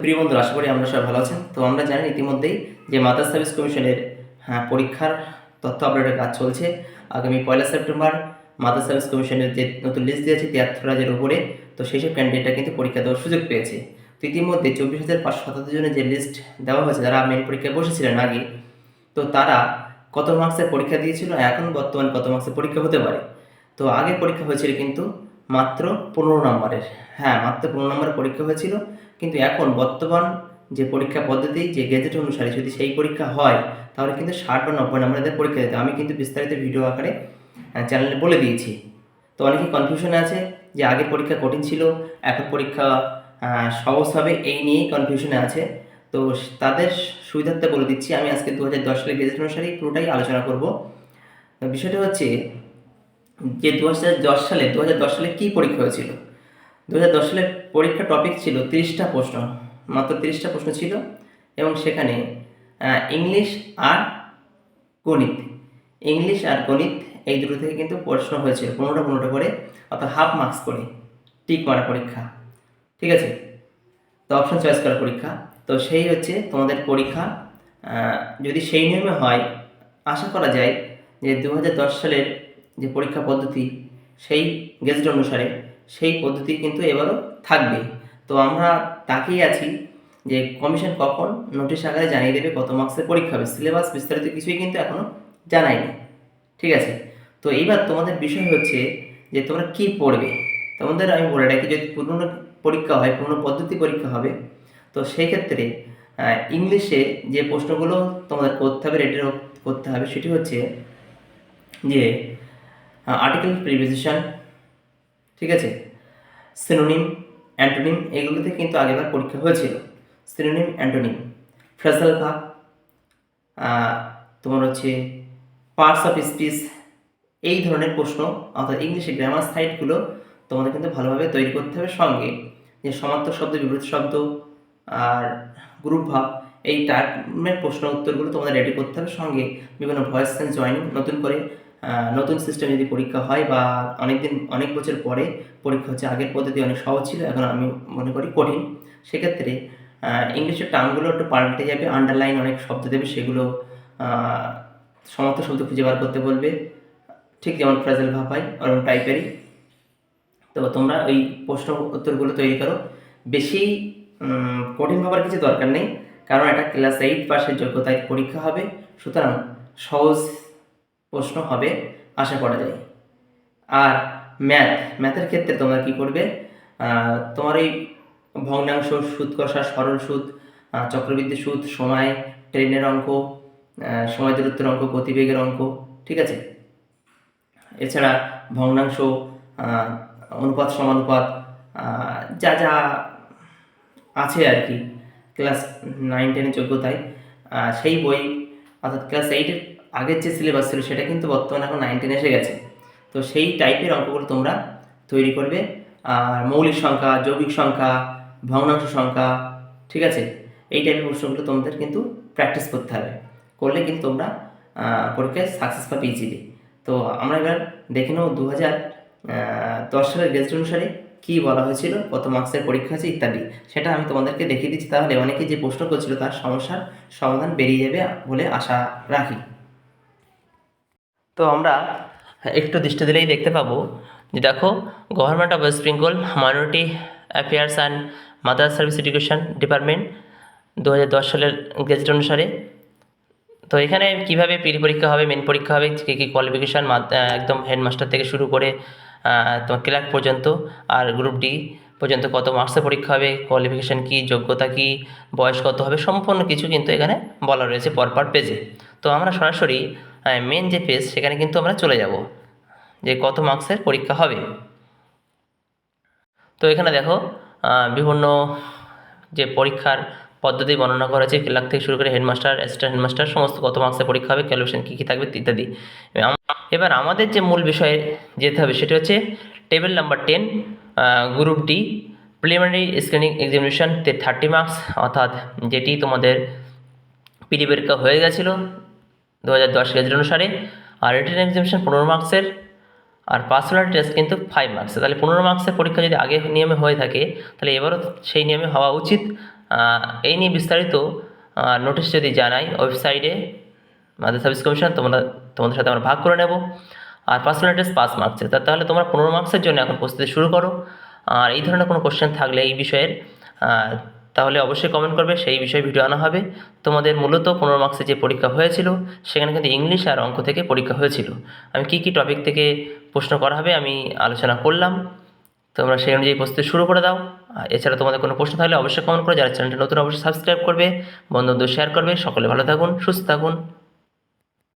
প্রিয় বন্ধুরা আশা করি আমরা সবাই ভালো আছেন। তো আমরা জানি ইতিমধ্যেই যে মাদার সার্ভিস কমিশনের হ্যাঁ, পরীক্ষার তথ্য আপডেটের কাজ চলছে। আগামী পয়লা সেপ্টেম্বর মাদার সার্ভিস কমিশনের যে নতুন লিস্ট দিয়েছে তিয়াত্তর হাজারের উপরে তো সেই সব ক্যান্ডিডেটরা কিন্তু পরীক্ষা দেওয়ার সুযোগ পেয়েছে। তো ইতিমধ্যে চব্বিশ হাজার পাঁচশো সাতাত্তর জনের যে লিস্ট দেওয়া হয়েছে যারা মেন পরীক্ষায় বসেছিলেন আগে তো তারা কত মার্কসের পরীক্ষা দিয়েছিল এখন বর্তমান কত মার্কসের পরীক্ষা হতে পারে? তো আগে পরীক্ষা হয়েছিল কিন্তু মাত্র পনেরো নম্বরের হ্যাঁ মাত্র পনেরো নম্বরের পরীক্ষা হয়েছিল। কিন্তু এখন বর্তমান যে পরীক্ষা পদ্ধতি, যে গেজেট অনুসারে যদি সেই পরীক্ষা হয়, তাহলে কিন্তু ষাট বা নব্বই নম্বরের পরীক্ষা দিতে আমি কিন্তু বিস্তারিত ভিডিও আকারে চ্যানেলে বলে দিয়েছি। তো অনেকে কনফিউশন আছে যে আগের পরীক্ষা কঠিন ছিল, এখন পরীক্ষা সহজ হবে, এই নিয়েই কনফিউশনে আছে। তো তাদের সুবিধার্থে বলে দিচ্ছি, আমি আজকে দু হাজার দশ সালের গেজেট অনুসারে পুরোটাই আলোচনা করব। বিষয়টা হচ্ছে যে দু হাজার দশ সালে দু হাজার দশ সালে কী পরীক্ষা হয়েছিল? দু হাজার দশ সালের পরীক্ষা টপিক ছিল তিরিশটা প্রশ্ন। মাত্র তিরিশটা প্রশ্ন ছিল এবং সেখানে ইংলিশ আর গণিত। ইংলিশ আর গণিত এই দুটো থেকে কিন্তু প্রশ্ন হয়েছিল পনেরোটা পনেরোটা করে, অর্থাৎ হাফ মার্কস করে টিক মারা পরীক্ষা। ঠিক আছে? তো অপশন চয়েস করার পরীক্ষা। তো সেই হচ্ছে তোমাদের পরীক্ষা। যদি সেই নিয়মে হয়, আশা করা যায় যে দু হাজার দশ সালের যে পরীক্ষা পদ্ধতি, সেই গেজেট অনুসারে সেই পদ্ধতি কিন্তু এবারও থাকবে। তো আমরা তাকিয়ে আছি যে কমিশন কখন নোটিশ আকারে জানিয়ে দেবে, কত মার্কসের পরীক্ষা হবে সিলেবাস বিস্তারিত কিছুই কিন্তু এখনও জানায়নি। ঠিক আছে? তো এইবার তোমাদের বিষয় হচ্ছে যে তোমরা কি পড়বে? তোমাদের আমি বলে রাখি, যদি পুরনো পরীক্ষা হয়, পুরনো পদ্ধতি পরীক্ষা হবে, তো সেই ক্ষেত্রে ইংলিশে যে প্রশ্নগুলো তোমাদের করতে হবে রেটের করতে হবে, সেটি হচ্ছে যে আর্টিকেল প্রিভিজিশন ঠিক আছে? সিনোনিম অ্যান্টোনিম এগুলোতে কিন্তু আগেবার পরীক্ষা হয়েছিল। সিনোনিম অ্যান্টোনিম ফ্রেজাল ভাব তোমার হচ্ছে পার্টস অফ স্পিচ এই ধরনের প্রশ্ন, অর্থাৎ ইংলিশে গ্রামার সাইটগুলো তোমাদের কিন্তু ভালোভাবে তৈরি করতে হবে সঙ্গে। যে সমার্থক শব্দ বিপরীত শব্দ আর গ্রুপ ভাব এই টাইপের প্রশ্ন উত্তরগুলো তোমাদের রেডি করতে হবে সঙ্গে। বিভিন্ন ভয়েস সেন্স জয়েনিং নতুন করে নতুন সিস্টেম যদি পরীক্ষা হয় বা অনেক দিন অনেক বছর পরে পরীক্ষা হচ্ছে, আগের পদ্ধতি অনেক সহজ ছিল, এখন আমি মনে করি কঠিন। সেক্ষেত্রে ইংলিশের টার্মগুলো একটু পাল্টে যাবে আন্ডারলাইন অনেক শব্দ দেবে, সেগুলো সমস্ত শব্দ খুঁজে বার করতে বলবে। ঠিক যেমন ফ্রেজাল ভাব হয়, ওরকম টাইপেরই তো তোমরা ওই প্রশ্ন উত্তরগুলো তৈরি করো। বেশি কঠিন ভাবার কিছু দরকার নেই, কারণ এটা ক্লাস এইট পাসের যোগ্যতায় পরীক্ষা হবে। সুতরাং সহজ প্রশ্ন হবে, আশা করা যায়। আর ম্যাথ ম্যাথের ক্ষেত্রে তোমরা কি করবে? তোমার এই ভগ্নাংশ সুদ কষা সরল সুদ চক্রবৃদ্ধি সুদ, সময়, ট্রেনের অঙ্ক সময় দূরত্বের অঙ্ক, গতিবেগের অঙ্ক, ঠিক আছে? এছাড়া ভগ্নাংশ অনুপাত সমানুপাত যা যা আছে আর কি ক্লাস নাইন টেনের যোগ্যতায় সেই বই, অর্থাৎ ক্লাস এইটের আগের যে সিলেবাস ছিল সেটা কিন্তু বর্তমানে এখন নাইন টেন এসে গেছে। তো সেই টাইপের অঙ্কগুলো তোমরা তৈরি করবে। আর মৌলিক সংখ্যা, যৌগিক সংখ্যা, ভগ্নাংশ সংখ্যা, ঠিক আছে? এই টাইপের প্রশ্নগুলো তোমাদের কিন্তু প্র্যাকটিস করতে হবে। করলে কিন্তু তোমরা পরীক্ষায় সাকসেস পাবে ইজিলি তো আমরা এবার দেখে নেব দু হাজার দশ সালের গেজেট অনুসারে কী বলা হয়েছিল, কত মার্কসের পরীক্ষা আছে ইত্যাদি। সেটা আমি তোমাদেরকে দেখিয়ে দিচ্ছি। তাহলে অনেকে যে প্রশ্ন করছিল তার সমস্যার সমাধান বেরিয়ে যাবে বলে আশা রাখি। তো আমরা একটু দৃষ্টি দিলেই দেখতে পাবো যে দেখো government of West Bengal minority affairs and mother service education department দু হাজার দশ সালের গেজেট অনুসারে। তো এখানে কীভাবে প্রি পরীক্ষা হবে মেন পরীক্ষা হবে, কী কী কোয়ালিফিকেশান একদম হেডমাস্টার থেকে শুরু করে তোমার ক্লার্ক পর্যন্ত আর গ্রুপ ডি পর্যন্ত কত মার্কসের পরীক্ষা হবে কোয়ালিফিকেশান কী, যোগ্যতা কী, বয়স কত হবে, সম্পূর্ণ কিছু কিন্তু এখানে বলা রয়েছে পরপর পেজে তো আমরা সরাসরি মেন যে পেজ, সেখানে কিন্তু আমরা চলে যাব, যে কত মার্কসের পরীক্ষা হবে। তো এখানে দেখো বিভিন্ন যে পরীক্ষার পদ্ধতি বর্ণনা করা হয়েছে ক্লার্ক থেকে শুরু করে হেডমাস্টার, অ্যাসিস্ট্যান্ট হেডমাস্টার, সমস্ত কত মার্কসের পরীক্ষা হবে, ক্যালকুলেশন কী কী থাকবে, ইত্যাদি। এবার আমাদের যে মূল বিষয়ে যেতে হবে, সেটা হচ্ছে table number ten group D, preliminary screening examination thirty marks, অর্থাৎ যেটি তোমাদের পিডি পরীক্ষা হয়ে গেছিল দু হাজার দশ গেজেট অনুসারে, আর রিটেন এক্সামিনেশন পনেরো মার্কসের আর পার্সোনালিটি টেস্ট কিন্তু ফাইভ মার্কসের তাহলে পনেরো মার্কসের পরীক্ষা যদি আগে নিয়মে হয়ে থাকে, তাহলে এবারও সেই নিয়মে হওয়া উচিত। এই নিয়ে বিস্তারিত নোটিশ যদি জানাই ওয়েবসাইটে মাদার সার্ভিস কমিশন তোমরা, তোমাদের সাথে আমরা ভাগ করে নেব। আর পার্সোনাল টেস্ট পাস মার্কসের তাহলে তোমরা পনেরো মার্কসের জন্য এখন প্রস্তুতি শুরু করো। আর এই ধরনের কোনো কোশ্চেন থাকলে এই বিষয়ের তাহলে অবশ্যই কমেন্ট করবে, সেই বিষয়ে ভিডিও আনা হবে। তোমাদের মূলত পনেরো মার্ক্সে যে পরীক্ষা হয়েছিল, সেখানে কিন্তু ইংলিশ আর অঙ্ক থেকে পরীক্ষা হয়েছিল। আমি কি কি টপিক থেকে প্রশ্ন করা হবে আমি আলোচনা করলাম। তোমরা সেই অনুযায়ী প্রস্তুতি শুরু করে দাও। এছাড়া তোমাদের কোনো প্রশ্ন থাকলে অবশ্যই কমেন্ট করো। যারা চ্যানেলটা নতুন, অবশ্যই সাবস্ক্রাইব করবে, বন্ধুদের শেয়ার করবে। সকলে ভালো থাকুন, সুস্থ থাকুন।